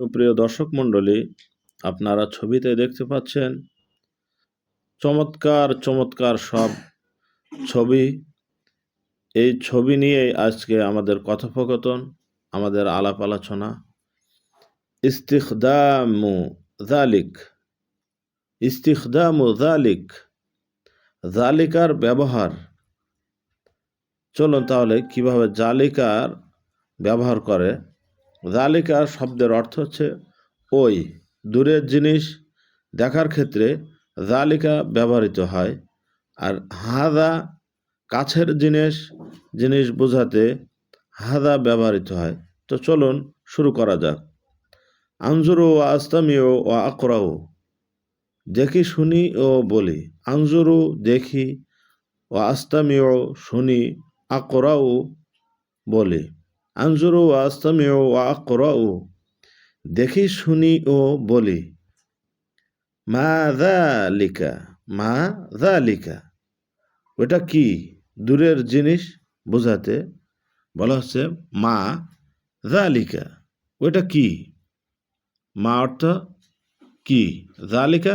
সুপ্রিয় দর্শক মণ্ডলী, আপনারা ছবিতে দেখতে পাচ্ছেন চমৎকার চমৎকার সব ছবি। এই ছবি নিয়েই আজকে আমাদের কথোপকথন, আমাদের আলাপ আলোচনা। ইস্তিখদামু জালিক ইস্তিখদামু জালিক জালিকার ব্যবহার। চলুন তাহলে কীভাবে জালিকার ব্যবহার করে জালিকা শব্দের অর্থ হচ্ছে ওই, দূরের জিনিস দেখার ক্ষেত্রে জালিকা ব্যবহৃত হয়। আর হাদা কাছের জিনিস জিনিস বোঝাতে হাদা ব্যবহৃত হয়। তো চলুন শুরু করা যাক। আঞ্জুরু ও আস্তামিও ও আকরাও দেখি শুনি ও বলি। আঞ্জুরু দেখি। ও আস্তামিও শুনি আকরাও বলি। আঞ্জুরু ও আস্তামিও ও আকরাও দেখি, শুনি ও বলি। মা লিকা মা লিকা ওটা কি? দূরের জিনিস বোঝাতে। বলা হচ্ছে, মা জালিকা ওটা কি? মা অর্থ কি? জালিকা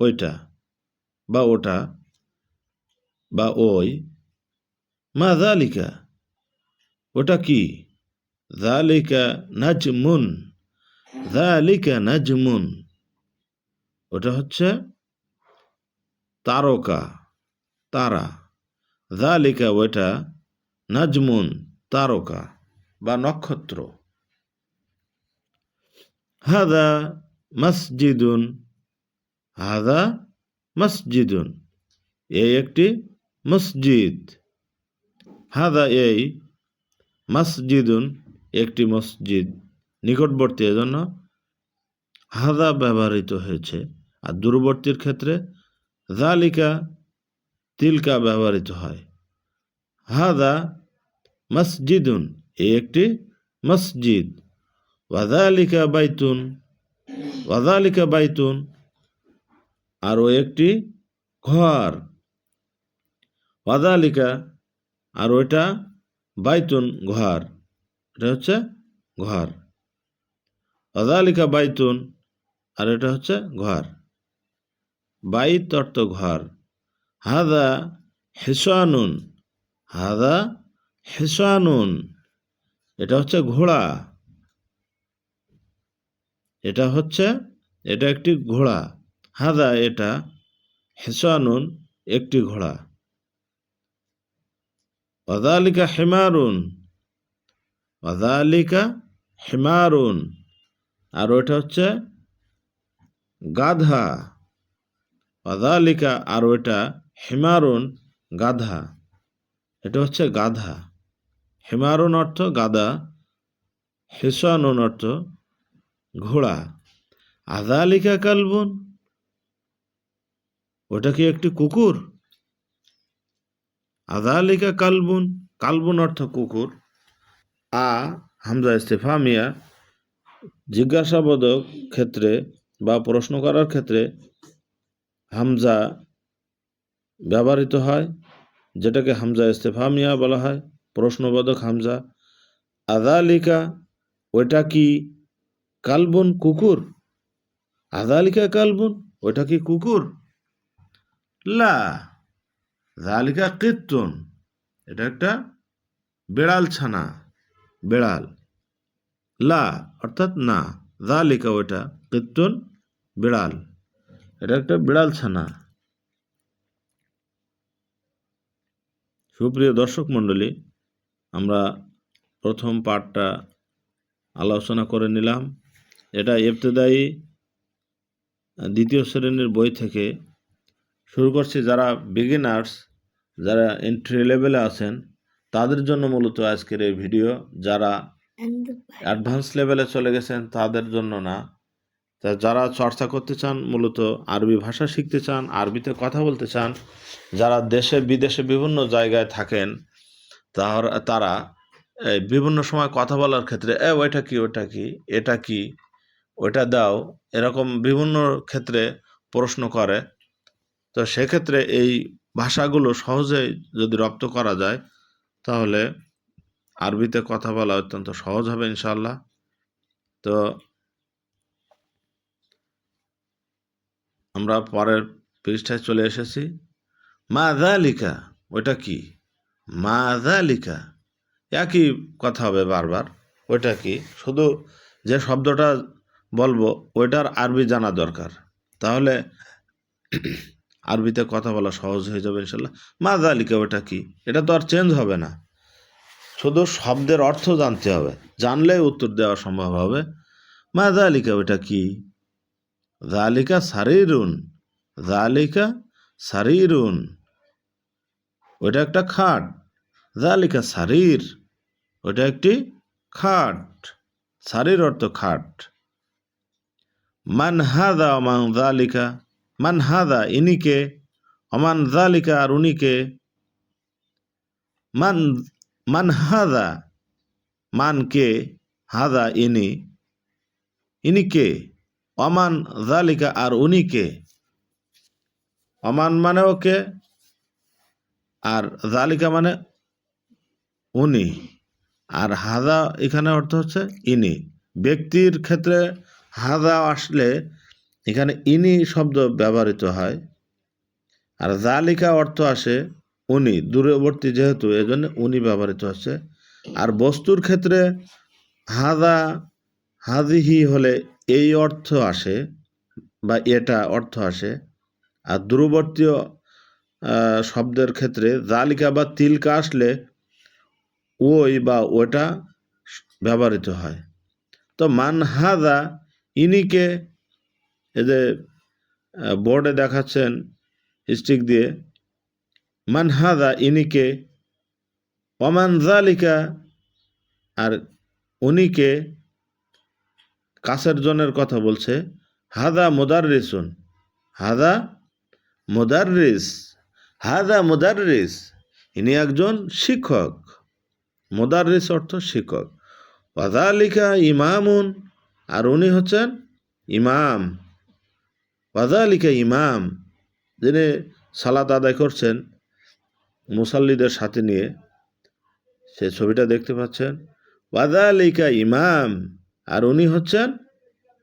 ওইটা বা ওটা বা ওই। মা জালিকা ওটা কি? জালিকা নাজমুন জালিকা নাজমুন ওটা হচ্ছে তারকা, তারা। জালিকা ওটা নাজমুন তারকা বা নক্ষত্র। হাদা মসজিদুন। হাদা মসজিদুন। এই একটি মসজিদ। হাদা এই মসজিদুন, একটি মসজিদ নিকটবর্তী, এজন্য হাদা ব্যবহৃত হয়েছে। আর দূরবর্তীর ক্ষেত্রে জালিকা তিলকা ব্যবহৃত হয়। হাদা মসজিদুন এই একটি মসজিদ। ওয়াজালিকা বাইতুন ওয়াজালিকা বাইতুন, আরও একটি ঘর। ওয়াজালিকা আর ওইটা বাইতুন ঘর এটা হচ্ছে ঘর ওয়াজালিকা বাইতুন আর এটা হচ্ছে ঘর বাইত অর্থ ঘর হাদা হেসানুন। হাদা হেসানুন। এটা হচ্ছে ঘোড়া। এটা হচ্ছে, এটা একটি ঘোড়া। হাদা এটা হেসানুন একটি ঘোড়া। অদালিকা হেমারুন অদালিকা হেমারুন আর ওটা হচ্ছে গাধা। অদালিকা আর ওটা হেমারুন গাধা। এটা হচ্ছে গাধা। হেমারুন অর্থ গাধা। হেসানুন অর্থ ঘোড়া। আদালিকা কালবুন ওটা কি একটি কুকুর? আদালিকা কালবুন কালবুন অর্থ কুকুর। আ, হামজা ইস্তেফামিয়া জিজ্ঞাসাবোধক ক্ষেত্রে বা প্রশ্ন করার ক্ষেত্রে হামজা ব্যবহৃত হয়, যেটাকে হামজা ইস্তেফামিয়া বলা হয় প্রশ্নবোধক হামজা। আদালিকা, ওইটা কি কালবুন কুকুর? আদালিকা কালবুন, ওইটা কি কুকুর? লা। জালিকা কীর্তন এটা একটা বেড়াল ছানা, বেড়াল। লা, অর্থাৎ না। জালিকা ওইটা কীর্তন বিড়াল। এটা একটা বিড়াল ছানা। সুপ্রিয় দর্শক মণ্ডলী, আমরা প্রথম পাঠটা আলোচনা করে নিলাম। এটা ইবতদায়ী দ্বিতীয় শ্রেণির বই থেকে। শুরু করছি যারা বিগিনার্স যারা এন্ট্রি লেভেলে আছেন তাদের জন্য মূলত আজকের এই ভিডিও যারা অ্যাডভান্স লেভেলে চলে গেছেন তাদের জন্য না। তা যারা চর্চা করতে চান মূলত আরবি ভাষা শিখতে চান আরবিতে কথা বলতে চান যারা দেশে বিদেশে বিভিন্ন জায়গায় থাকেন তারা বিভিন্ন সময় কথা বলার ক্ষেত্রে এ ওইটা কি ওটা কি এটা কি ওইটা দাও এরকম বিভিন্ন ক্ষেত্রে প্রশ্ন করে। তো সেক্ষেত্রে এই ভাষাগুলো সহজেই যদি রপ্ত করা যায়, তাহলে আরবিতে কথা বলা অত্যন্ত সহজ হবে ইনশাল্লাহ তো আমরা পরের পৃষ্ঠায় চলে এসেছি। মা লিখা ওইটা কি? মা লিখা একই কথা হবে বারবার, ওইটা কি? শুধু যে শব্দটা বলব, ওইটার আরবি জানা দরকার। তাহলে আরবিতে কথা বলা সহজ হয়ে যাবে ইনশাল্লাহ। মা লিখা ওটা কি? এটা তো আর চেঞ্জ হবে না। শুধু শব্দের অর্থ জানতে হবে। জানলে উত্তর দেওয়া সম্ভব হবে। মা লিখা ওইটা কি? জালিকা সারিরুন। জালিকা সারিরুন। ওইটা একটা খাট। জালিকা সারির। ওইটা একটি খাট। সারির অর্থ খাট। মান হাদা অমান জালিকা মান হাদা, ইনিকে অমান জালিকা, আর উনিকে। মান মান হাদা, মান কে? হাদা, ইনি। ইনি কে অমান জালিকা, আর উনি কে অমান মানে ওকে, আর জালিকা মানে উনি। আর হাদা এখানে অর্থ হচ্ছে ইনি। ব্যক্তির ক্ষেত্রে হাদা আসলে এখানে ইনি শব্দ ব্যবহৃত হয়। আর জালিকা অর্থ আসে উনি, দূরবর্তী যেহেতু, এজন্য উনি ব্যবহৃত হচ্ছে। আর বস্তুর ক্ষেত্রে হাদা হাজিহি হলে এই অর্থ আসে বা এটা অর্থ আসে। আর দূরবর্তীয় শব্দের ক্ষেত্রে জালিকা বা তিলকা আসলে ওই বা ওটা ব্যবহৃত হয়। তো মান হাদা, ইনিকে যে বোর্ডে দেখাচ্ছেন স্টিক দিয়ে, মান হাদা ইনিকে অমান জালিকা আর উনিকে কাছের জনের কথা বলছে, হাদা মুদাররিসুন হাদা মুদাররিস হাদা মুদাররিস ইনি একজন শিক্ষক, মুদাররিস অর্থ শিক্ষক। ওয়াজালিকা ইমামুন আর উনি হচ্ছেন ইমাম। ওয়াজালিকা ইমাম যিনি সালাত আদায় করছেন মুসাল্লিদের সাথে নিয়ে, সে ছবিটা দেখতে পাচ্ছেন। ওয়াজালিকা ইমাম, আর উনি হচ্ছেন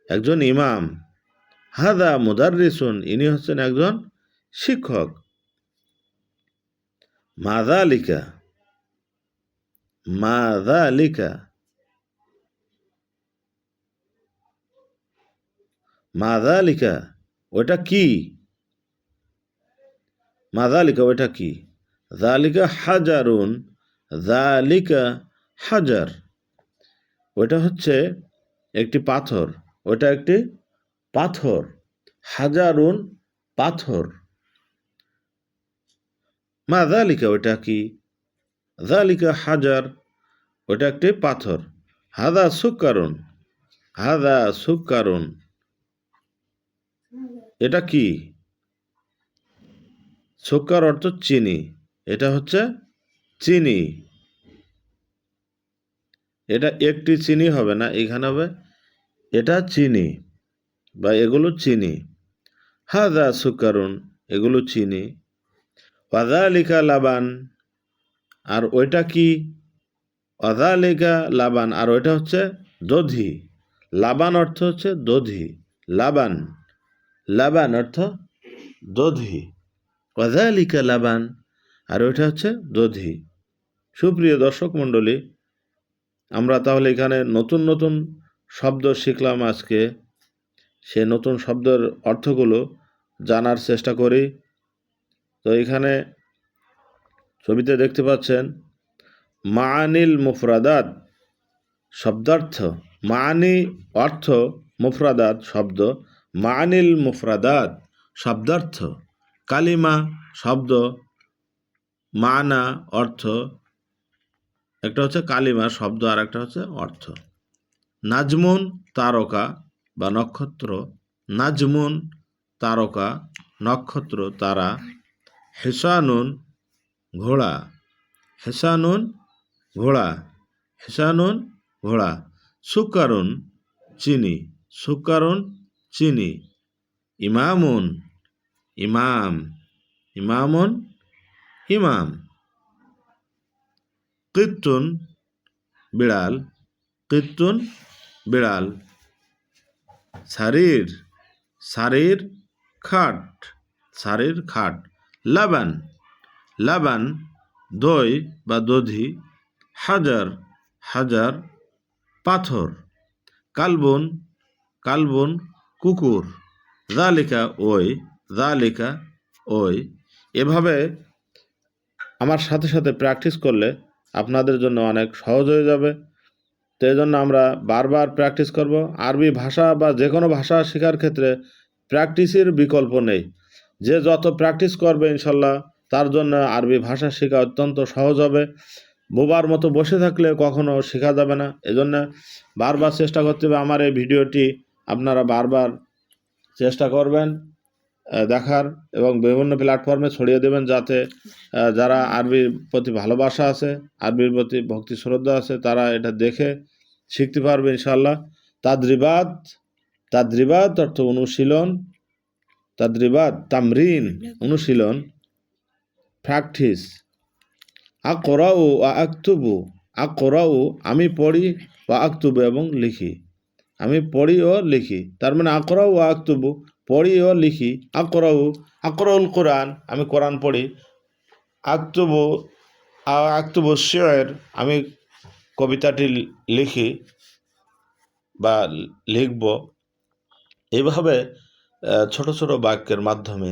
একজন ইমাম। হাদা মুদাররিসুন, ইনি হচ্ছেন একজন শিক্ষক। মাদালিকা মাদালিকা মাদালিকা ওটা কি? মাদালিকা ওটা কি? জালিকা হাজারুন জালিকা হাজার। ওটা হচ্ছে একটি পাথর, ওটা একটি পাথর, হাজারুন পাথর। মা জালিকা ওটা কি? জালিকা হাজার, ওটা একটি পাথর। হাদা সুকারুন হাদা সুকারুন এটা কি? সুকার অর্থ চিনি। এটা হচ্ছে চিনি। এটা একটি চিনি হবে না, এখানে হবে এটা চিনি বা এগুলো চিনি। হাদা সুকারুন, এগুলো চিনি। অজালিকা লাবান, আর ওইটা কি? অজালিকা লাবান, আর ওইটা হচ্ছে দধি। লাবান অর্থ হচ্ছে দধি। লাবান। লাবান অর্থ দধি। অজালিকা লাবান, আর ওইটা হচ্ছে দধি। সুপ্রিয় দর্শক মণ্ডলী, আমরা তাহলে এখানে নতুন নতুন শব্দ শিখলাম আজকে। সে নতুন শব্দের অর্থগুলো জানার চেষ্টা করি। তো এখানে ছবিতে দেখতে পাচ্ছেন, মানিল মুফরাদাত শব্দার্থ। মানি অর্থ মুফরাদাত শব্দ। মানিল মুফরাদাত, শব্দার্থ। কালিমা, শব্দ। মানা, অর্থ। একটা হচ্ছে কালিমা, শব্দ, আর একটা হচ্ছে অর্থ। নাজমুন, তারকা বা নক্ষত্র। নাজমুন, তারকা, নক্ষত্র, তারা। হেসানুন, ঘোড়া। হেসানুন ঘোড়া। হেসানুন, ঘোড়া। সুকারুন, চিনি। সুকারুন চিনি। ইমামুন, ইমাম ইমামুন, ইমাম। কীর্তুন বিড়াল কীর্তুন বিড়াল। শারীর সারির খাট শারীর খাট। লাবান লাবান, দই বা দধি। হাজার হাজার পাথর। কালবন কালবন কুকুর। জালিকা ওই জালিকা ওই। এভাবে আমার সাথে সাথে প্র্যাকটিস করলে আপনাদের জন্য অনেক সহজ হয়ে যাবে। তো এই জন্য আমরা বারবার প্র্যাকটিস করব। আরবি ভাষা বা যে কোনো ভাষা শেখার ক্ষেত্রে প্র্যাকটিসের বিকল্প নেই। যে যত প্র্যাকটিস করবে ইনশাল্লাহ তার জন্য আরবি ভাষা শেখা অত্যন্ত সহজ হবে। বোবার মতো বসে থাকলে কখনো শেখা যাবে না। এজন্য বারবার চেষ্টা করতে হবে আমার এই ভিডিওটি আপনারা বারবার চেষ্টা করবেন দেখার এবং বিভিন্ন প্ল্যাটফর্মে ছড়িয়ে দেবেন যাতে যারা আরবির প্রতি ভালোবাসা আছে, আরবির প্রতি ভক্তি শ্রদ্ধা আছে, তারা এটা দেখে শিখতে পারবে ইনশাল্লাহ তাদ্রিবাদ তাদ্রিবাদ অর্থ অনুশীলন তাদ্রিবাদ তামরিন, অনুশীলন প্র্যাকটিস আ করাও ও আক্তুবু আ করাও আমি পড়ি, ও আক্তুবু এবং লিখি। আমি পড়ি ও লিখি। তার মানে আকরাউ ও আক্তুবু। পড়ি ও লিখি। আকরাউ আকরাউল কোরআন, আমি কোরআন পড়ি। আক্তুবু আক্তুবু শের আমি কবিতাটি লিখি বা লিখব। এইভাবে ছোট ছোট বাক্যের মাধ্যমে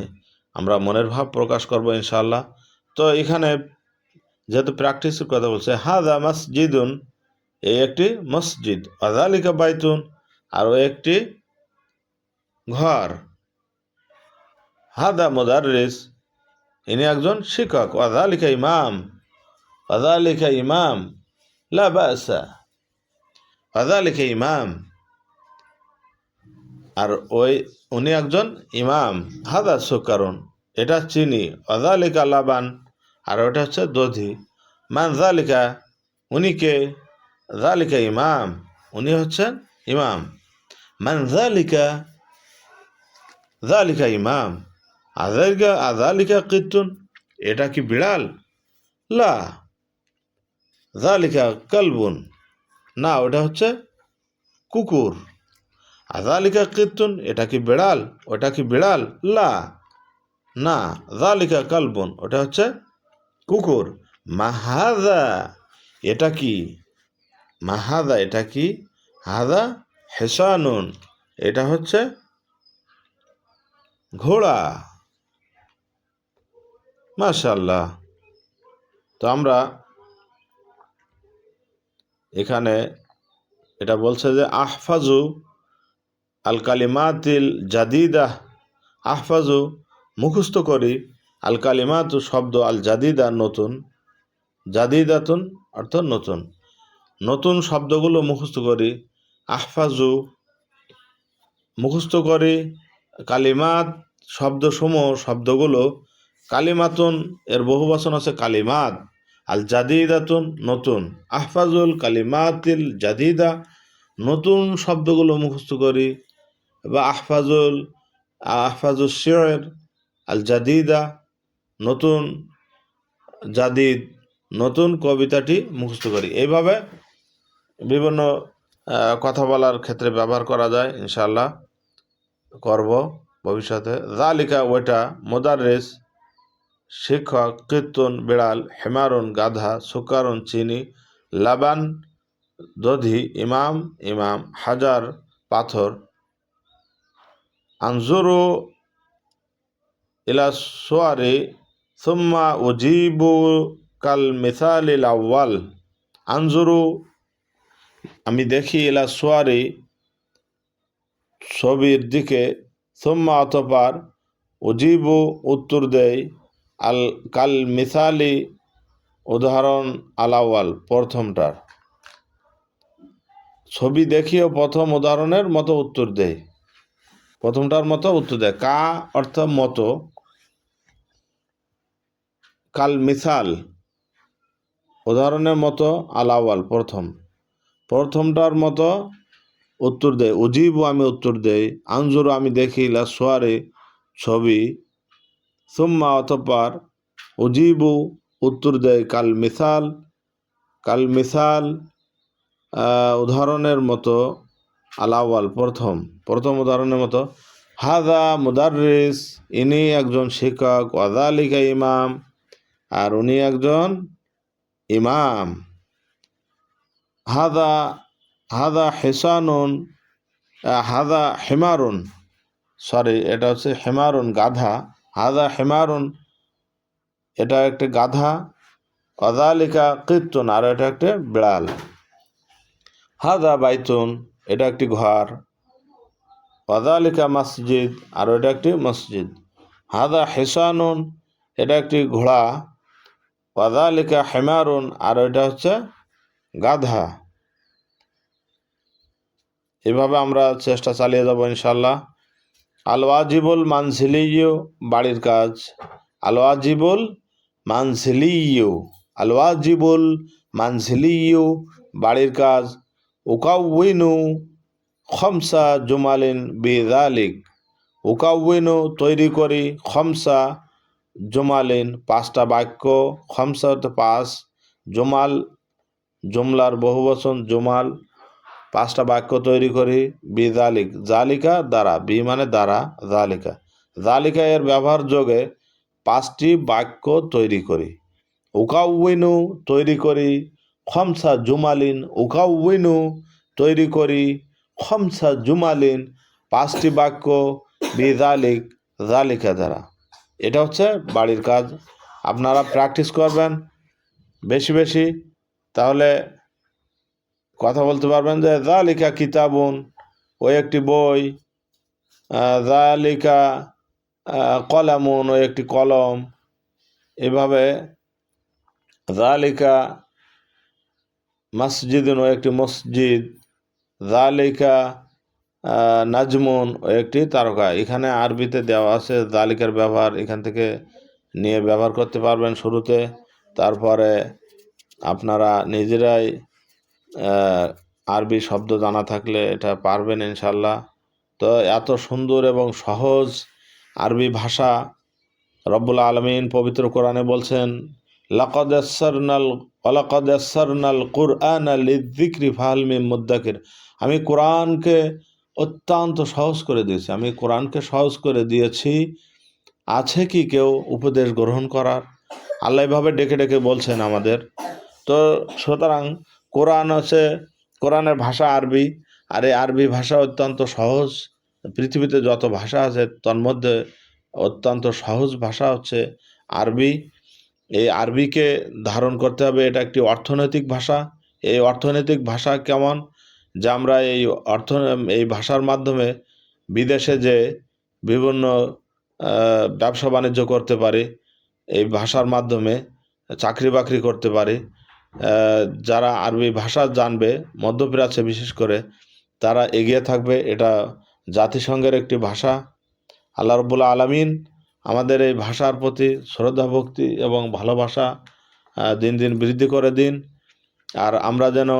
আমরা মনের ভাব প্রকাশ করব ইনশাল্লাহ তো এখানে যেহেতু প্র্যাকটিসের কথা বলছে হাদা মসজিদুন, এই একটি মসজিদ। আজালিকা বাইতুন। আরও একটি ঘর। হাদা মোদারিস ইনি একজন শিক্ষক। আজালিকা ইমাম আজালিকা ইমাম, লা বাসা আজালিকা ইমাম। আর ওই, উনি একজন ইমাম। হাদা সুকারুন, এটা চিনি। অজালিকা লাবান, আর ওটা হচ্ছে দধি। মান জালিকা উনি কে? জালিকা ইমাম, উনি হচ্ছেন ইমাম। মান জালিকা জালিকা ইমাম। আজালিকা আজালিকা কীর্তন এটা কি বিড়াল? লা। জালিকা কালবুন। না, ওটা হচ্ছে কুকুর। আজালিকা কীর্তন এটা কি বিড়াল? ওটা কি বিড়াল? লা। না জালিকা কালবন, ওটা হচ্ছে কুকুর। মাহাদা, এটা কি? মাহাদা, এটা কি? হাদা হেসানুন, এটা হচ্ছে ঘোড়া। মাশাল্লাহ তো আমরা এখানে এটা বলছে যে, আহফাজু আল কালিমাতিল জাদিদা। আহফাজু মুখস্থ করি আল কালিমাতু শব্দ আল জাদিদা নতুন, জাদিদাতুন অর্থ নতুন। নতুন শব্দগুলো মুখস্থ করি আহফাজু মুখস্থ করি কালিমাত শব্দসমূহ শব্দগুলো কালিমাতুন, এর বহু বচন আছে কালিমাত। আল জাদিদাতুন, নতুন। আহফাজুল কালিমাতিল জাদিদা, নতুন শব্দগুলো মুখস্থ করি। বা আহফাজুল আহফাজুল শের, আল জাদিদা, নতুন জাদিদ, নতুন কবিতাটি মুখস্থ করি। এইভাবে বিভিন্ন কথা বলার ক্ষেত্রে ব্যবহার করা যায় ইনশাল্লাহ করব ভবিষ্যতে। জালিকা ওইটা, মোদারেস, শিক্ষক, কীর্তন, বিড়াল, হেমারুন, গাধা, সুকারুন, চিনি, লাবান, দধি, ইমাম ইমাম, হাজার, পাথর। আনজুরু ইলা সোয়ারে, সুম্মা উজিবু কাল মিসালিল আউ্বাল আনজুরু আমি দেখি ইলা সোয়ারে ছবির দিকে, সুম্মা অতপার উজিবু উত্তর দেয় আল কাল মিসালি উদাহরণ আলাওয়াল প্রথমটার। ছবি দেখিও প্রথম উদাহরণের মতো উত্তর দেয় প্রথমটার মতো উত্তর দেয় কা অর্থ মতো। কাল মিসাল উদাহরণের মতো আলাওয়াল প্রথম। প্রথমটার মতো উত্তর দেয় উজিবু আমি উত্তর দেই আঞ্জুরু আমি দেখি লা সোয়ারে ছবি। সুম্মা অতপার উজিবু উত্তর দেয় কাল মিসাল কাল মিসাল উদাহরণের মতো আলাওয়াল প্রথম প্রথম উদাহরণের মতো হাজা মুদারিস ইনি একজন শিক্ষক ওয়াদালিকা ইমাম। আর উনি একজন ইমাম। হাদা হাদা হেসানুন হাদা হেমারুন সরি এটা হচ্ছে হেমারুন গাধা, হাদা হেমারুন, এটা একটা গাধা, অদালিকা কীর্তন আর এটা একটা বিড়াল। হাদা বাইতুন, এটা একটি ঘর। অদালিকা মসজিদ, আর এটা একটি মসজিদ। হাদা হেসানুন, এটা একটি ঘোড়া। ওয়াদালিকা হেমারুন, আর এটা হচ্ছে গাধা। এভাবে আমরা চেষ্টা চালিয়ে যাব ইনশাল্লাহ। আল ওয়াজিবুল মানসিলিয় বাড়ির কাজ। আল ওয়াজিবুল মানসিলিয় আল ওয়াজিবুল মানসিলিয় বাড়ির কাজ। উকাউইনু খমসা জুমালিন বেদালিক। উকাউইনু তৈরি করি খমসা জুমালিন, পাঁচটা বাক্য। খমসা পাঁচ। জুমাল জুমলার বহুবচন জুমাল পাঁচটা বাক্য তৈরি করি বি জালিক জালিকা দ্বারা বি মানে দ্বারা জালিকা। জালিকা এর ব্যবহার যোগে পাঁচটি বাক্য তৈরি করি। উকাউইনু তৈরি করি, খমসা জুমালিন, উকাউইনু তৈরি করি, খমসা জুমালিন, পাঁচটি বাক্য বি জালিক জালিকা দ্বারা। এটা হচ্ছে বাড়ির কাজ। আপনারা প্র্যাকটিস করবেন। বেশি বেশি তাহলে কথা বলতে পারবেন যে জালিকা কিতাবুন ওই একটি বই। জালিকা কলামুন ওই একটি কলম। এভাবে জালিকা মসজিদুন, ও একটি মসজিদ। জালিকা নাজমুন, ও একটি তারকা। এখানে আরবিতে দেওয়া আছে জালিকার ব্যবহার। এখান থেকে নিয়ে ব্যবহার করতে পারবেন শুরুতে। তারপরে আপনারা নিজেরাই আরবি শব্দ জানা থাকলে এটা পারবেন ইনশাল্লাহ তো এত সুন্দর এবং সহজ আরবি ভাষা রব্বুল আলমিন পবিত্র কোরআনে বলছেন লাকদাসারনাল অলাকদাসারনাল কুরআন লিদ্দিক্রি আমি কোরআনকে অত্যন্ত সহজ করে দিয়েছি। আমি কোরআনকে সহজ করে দিয়েছি। আছে কি কেউ উপদেশ গ্রহণ করার? আল্লাহ এভাবে ডেকে ডেকে বলছেন আমাদের। তো সুতরাং কোরআন হচ্ছে, কোরআনের ভাষা আরবি, আর এই আরবি ভাষা অত্যন্ত সহজ। পৃথিবীতে যত ভাষা আছে তন্মধ্যে অত্যন্ত সহজ ভাষা হচ্ছে আরবি। এই আরবিকে ধারণ করতে হবে, এটা একটি অর্থনৈতিক ভাষা। এই অর্থনৈতিক ভাষা কেমন? যে আমরা এই অর্থ, এই ভাষার মাধ্যমে বিদেশে যে বিভিন্ন ব্যবসা বাণিজ্য করতে পারি, এই ভাষার মাধ্যমে চাকরি বাকরি করতে পারি যারা আরবি ভাষা জানবে, মধ্যপ্রাচ্যে বিশেষ করে, তারা এগিয়ে থাকবে। এটা জাতিসংঘের একটি ভাষা। আল্লাহ রবুল্লা আলমিন আমাদের এই ভাষার প্রতি শ্রদ্ধা, ভক্তি এবং ভালোবাসা দিন দিন বৃদ্ধি করে দিন। আর আমরা যেন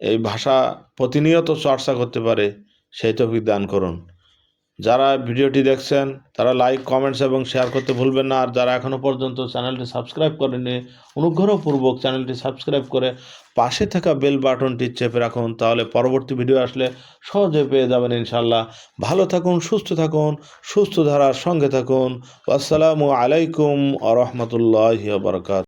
এই ভাষা প্রতিনিয়ত চর্চা করতে পারে, সেই তফিক দান করুন। যারা ভিডিওটি দেখছেন, তারা লাইক কমেন্টস এবং শেয়ার করতে ভুলবেন না। আর যারা এখনও পর্যন্ত চ্যানেলটি সাবস্ক্রাইব করেনি অনুগ্রহপূর্বক চ্যানেলটি সাবস্ক্রাইব করে পাশে থাকা বেল বাটনটি চেপে রাখুন, তাহলে পরবর্তী ভিডিও আসলে সহজে পেয়ে যাবেন ইনশাল্লাহ ভালো থাকুন, সুস্থ থাকুন, সুস্থ ধারার সঙ্গে থাকুন। আসসালামু আলাইকুম আ রহমতুল্লাহ বারকাত।